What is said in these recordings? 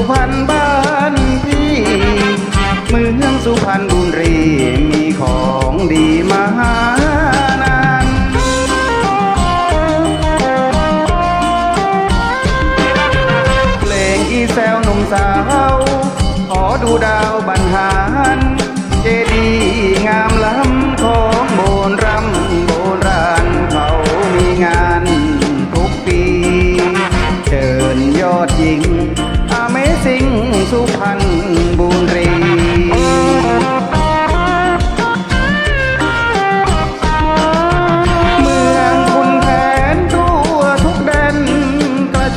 ุพรรณบ้านพี่เมืองสุพรรณบุรีมีของดีมหานานเพลงอีแซวหนุ่มสาว ขอดูดาว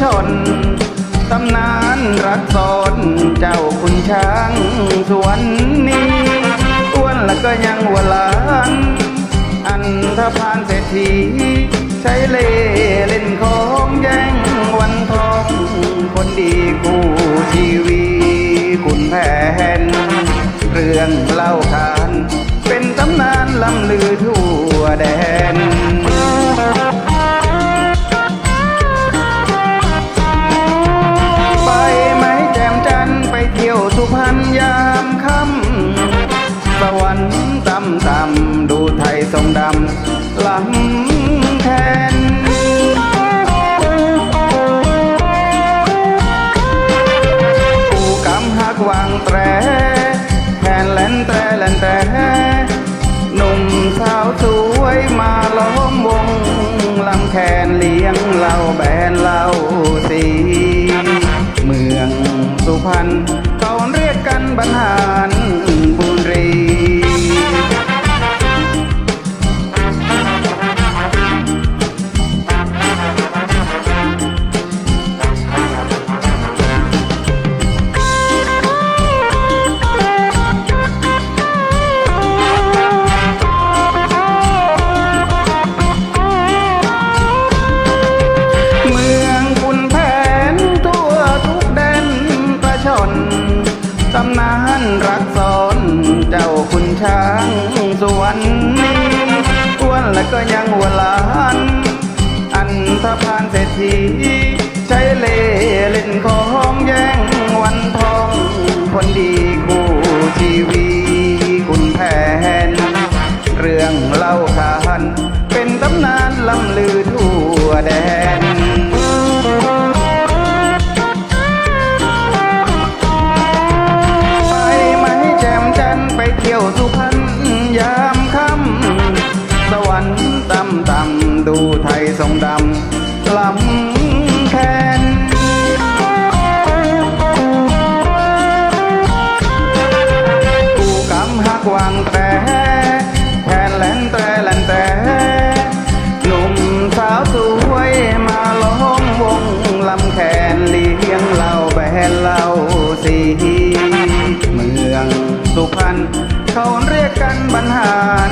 ชน ตำนานรักสอนเจ้าคุณช้างสวนนี้อ้วนแล้วก็ยังหัวหลานอันธพาลเศรษฐี ใช้เล่เล่นของแย่งวันทองคนดีคู่ชีวีคุณแผนเรื่องเล่าขาน เป็นตำนานลำลือทั่วแดน ทรงดำล้ำแทนผู้กำหักวางแตรแทนแลนแตรแลนแตรหนุ่มสาวสวยมาล้อมวงลำแคนเลี้ยงเหล่าแบนเหล่าสี เมืองสุพรรณ ก็ยังหัวหลาน อันธพาลเศรษฐีใช้เล่ กันบรรหาร